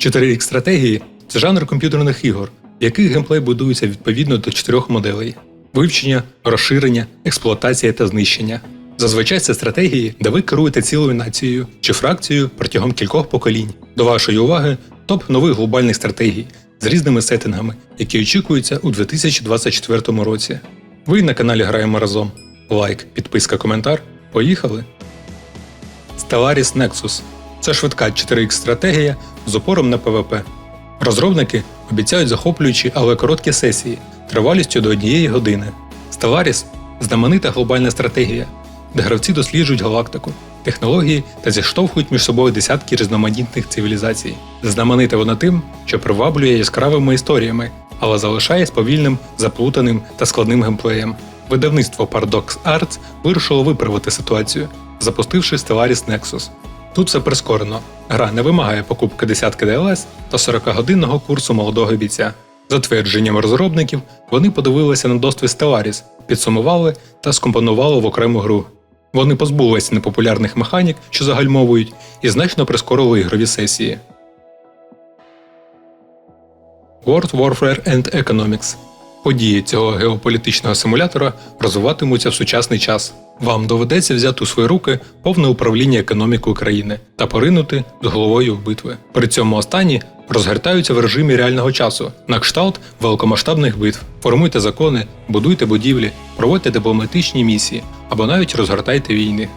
4X стратегії це жанр комп'ютерних ігор, в яких геймплей будується відповідно до чотирьох моделей: вивчення, розширення, експлуатація та знищення. Зазвичай це стратегії, де ви керуєте цілою нацією чи фракцією протягом кількох поколінь. До вашої уваги топ нових глобальних стратегій з різними сеттингами, які очікуються у 2024 році. Ви на каналі Граємо разом. Лайк, підписка, коментар. Поїхали! Stellaris Nexus це швидка 4X стратегія з опором на ПВП. Розробники обіцяють захоплюючі, але короткі сесії тривалістю до однієї години. Stellaris – знаменита глобальна стратегія, де гравці досліджують галактику, технології та зіштовхують між собою десятки різноманітних цивілізацій. Знаменита вона тим, що приваблює яскравими історіями, але залишає повільним, заплутаним та складним геймплеєм. Видавництво Paradox Arts вирішило виправити ситуацію, запустивши Stellaris Nexus. Тут все прискорено. Гра не вимагає покупки десятки DLS та 40-годинного курсу молодого бійця. За твердженням розробників, вони подивилися на досвід Stellaris, підсумували та скомпонували в окрему гру. Вони позбулися непопулярних механік, що загальмовують, і значно прискорили ігрові сесії. World Warfare and Economics Події цього геополітичного симулятора розвиватимуться в сучасний час. Вам доведеться взяти у свої руки повне управління економікою країни та поринути з головою в битви. При цьому останні розгортаються в режимі реального часу на кшталт великомасштабних битв. Формуйте закони, будуйте будівлі, проводьте дипломатичні місії або навіть розгортайте війни.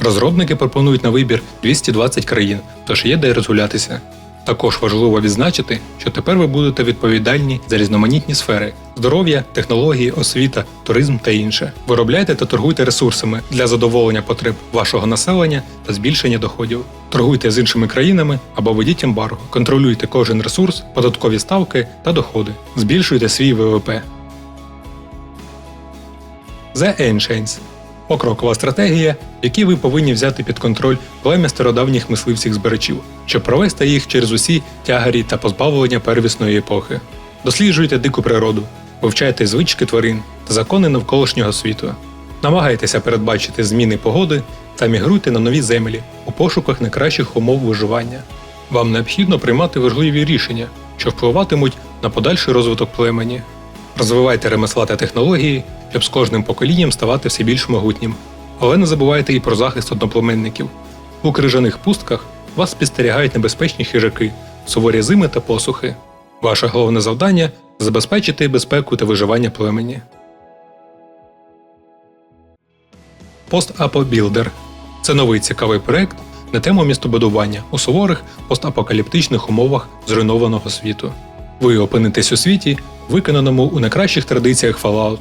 Розробники пропонують на вибір 220 країн, тож є де розгулятися. Також важливо відзначити, що тепер ви будете відповідальні за різноманітні сфери: здоров'я, технології, освіта, туризм та інше. Виробляйте та торгуйте ресурсами для задоволення потреб вашого населення та збільшення доходів. Торгуйте з іншими країнами або ведіть ембарго, контролюйте кожен ресурс, податкові ставки та доходи. Збільшуйте свій ВВП. The Ancients Покрокова стратегія, в якій ви повинні взяти під контроль плем'я стародавніх мисливців збирачів, щоб провести їх через усі тягарі та позбавлення первісної епохи. Досліджуйте дику природу, вивчайте звички тварин та закони навколишнього світу. Намагайтеся передбачити зміни погоди та мігруйте на нові землі у пошуках найкращих умов виживання. Вам необхідно приймати важливі рішення, що впливатимуть на подальший розвиток племені. Розвивайте ремесла та технології, щоб з кожним поколінням ставати все більш могутнім. Але не забувайте і про захист одноплеменників. У крижаних пустках вас спостерігають небезпечні хижаки, суворі зими та посухи. Ваше головне завдання забезпечити безпеку та виживання племені. Постапобілдер це новий цікавий проект на тему містобудування у суворих постапокаліптичних умовах зруйнованого світу. Ви опинитесь у світі, виконаному у найкращих традиціях Fallout.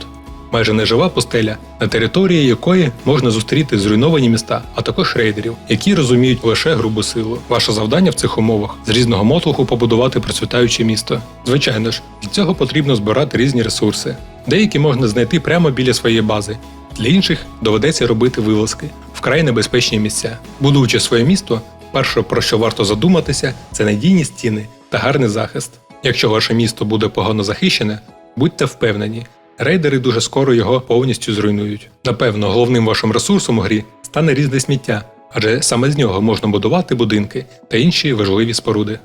Майже нежива пустеля, на території якої можна зустріти зруйновані міста, а також рейдерів, які розуміють лише грубу силу. Ваше завдання в цих умовах з різного мотлуху побудувати процвітаюче місто. Звичайно ж, для цього потрібно збирати різні ресурси. Деякі можна знайти прямо біля своєї бази, для інших доведеться робити вилазки вкрай небезпечні місця. Будуючи своє місто, перше про що варто задуматися, це надійні стіни та гарний захист. Якщо ваше місто буде погано захищене, будьте впевнені, рейдери дуже скоро його повністю зруйнують. Напевно, головним вашим ресурсом у грі стане різне сміття, адже саме з нього можна будувати будинки та інші важливі споруди.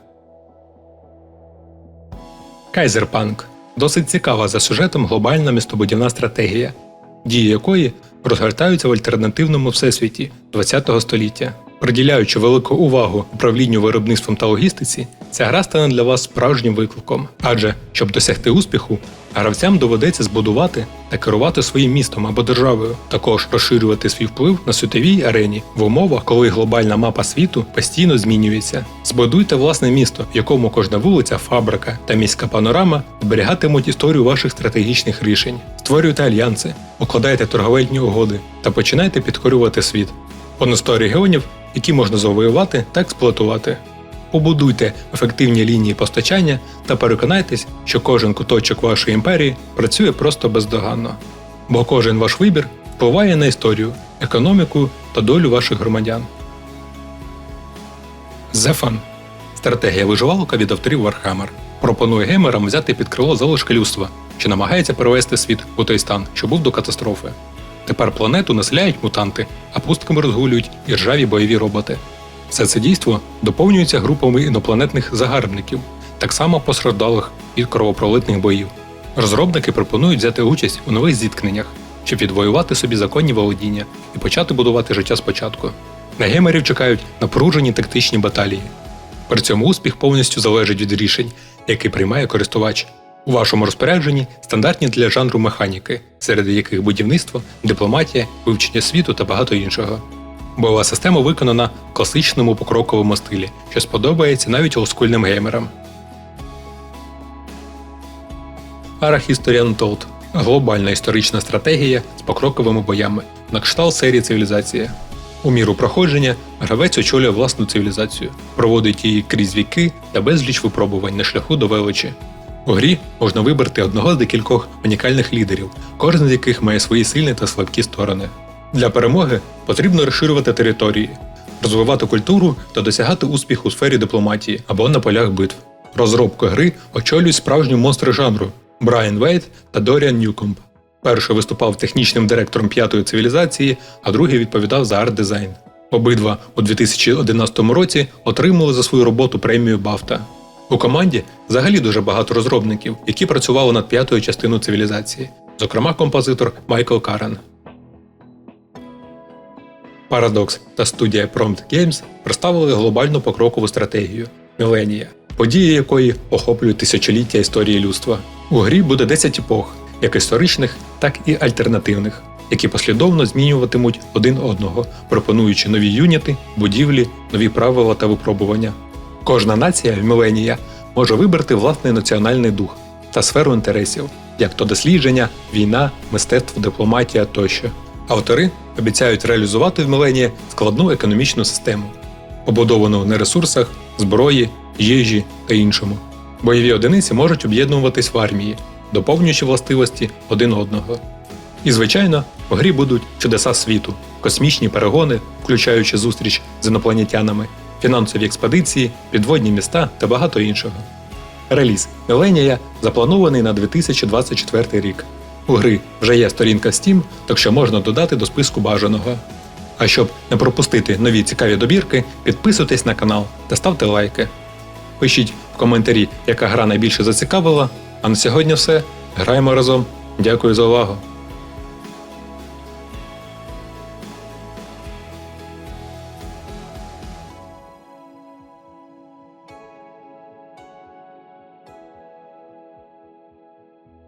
Кайзерпанк досить цікава за сюжетом глобальна містобудівна стратегія, дії якої розгортаються в альтернативному всесвіті ХХ століття. Приділяючи велику увагу управлінню виробництвом та логістиці, ця гра стане для вас справжнім викликом. Адже, щоб досягти успіху, гравцям доведеться збудувати та керувати своїм містом або державою, також розширювати свій вплив на світовій арені в умовах, коли глобальна мапа світу постійно змінюється. Збудуйте власне місто, в якому кожна вулиця, фабрика та міська панорама зберігатимуть історію ваших стратегічних рішень. Створюйте альянси, укладайте торговельні угоди та починайте підкорювати світ. Понад 100 регіонів, які можна завоювати та експлуатувати. Побудуйте ефективні лінії постачання та переконайтесь, що кожен куточок вашої імперії працює просто бездоганно. Бо кожен ваш вибір впливає на історію, економіку та долю ваших громадян. Зефан стратегія виживалка від авторів Warhammer. Пропонує геймерам взяти під крило залишки людства, що намагається перевести світ у той стан, що був до катастрофи. Тепер планету населяють мутанти, а пустками розгулюють і ржаві бойові роботи. Все це дійство доповнюється групами інопланетних загарбників, так само постраждалих від кровопролитних боїв. Розробники пропонують взяти участь у нових зіткненнях, щоб відвоювати собі законні володіння і почати будувати життя спочатку. На геймерів чекають напружені тактичні баталії. При цьому успіх повністю залежить від рішень, які приймає користувач. У вашому розпорядженні стандартні для жанру механіки, серед яких будівництво, дипломатія, вивчення світу та багато іншого. Бойова система виконана в класичному покроковому стилі, що сподобається навіть олдскульним геймерам. History Untold – глобальна історична стратегія з покроковими боями, на кшталт серії цивілізація. У міру проходження гравець очолює власну цивілізацію, проводить її крізь віки та безліч випробувань на шляху до величі. У грі можна вибрати одного з декількох унікальних лідерів, кожен з яких має свої сильні та слабкі сторони. Для перемоги потрібно розширювати території, розвивати культуру та досягати успіху у сфері дипломатії або на полях битв. Розробку гри очолюють справжні монстри жанру Брайан Вейт та Доріан Ньюкомб. Перший виступав технічним директором п'ятої цивілізації, а другий відповідав за арт-дизайн. Обидва у 2011 році отримали за свою роботу премію Бафта. У команді взагалі дуже багато розробників, які працювали над п'ятою частиною цивілізації, зокрема композитор Майкл Карен. Paradox та студія Prompt Games представили глобальну покрокову стратегію Міленія, події якої охоплюють тисячоліття історії людства. У грі буде 10 епох, як історичних, так і альтернативних, які послідовно змінюватимуть один одного, пропонуючи нові юніти, будівлі, нові правила та випробування. Кожна нація в Міленія може вибрати власний національний дух та сферу інтересів, як то дослідження, війна, мистецтво, дипломатія тощо. Автори обіцяють реалізувати в Міленії складну економічну систему, побудовану на ресурсах, зброї, їжі та іншому. Бойові одиниці можуть об'єднуватись в армії, доповнюючи властивості один одного. І, звичайно, в грі будуть чудеса світу, космічні перегони, включаючи зустріч з інопланетянами, фінансові експедиції, підводні міста та багато іншого. Реліз Міленія запланований на 2024 рік. У гри вже є сторінка Steam, так що можна додати до списку бажаного. А щоб не пропустити нові цікаві добірки, підписуйтесь на канал та ставте лайки. Пишіть в коментарі, яка гра найбільше зацікавила. А на сьогодні все. Граємо разом. Дякую за увагу!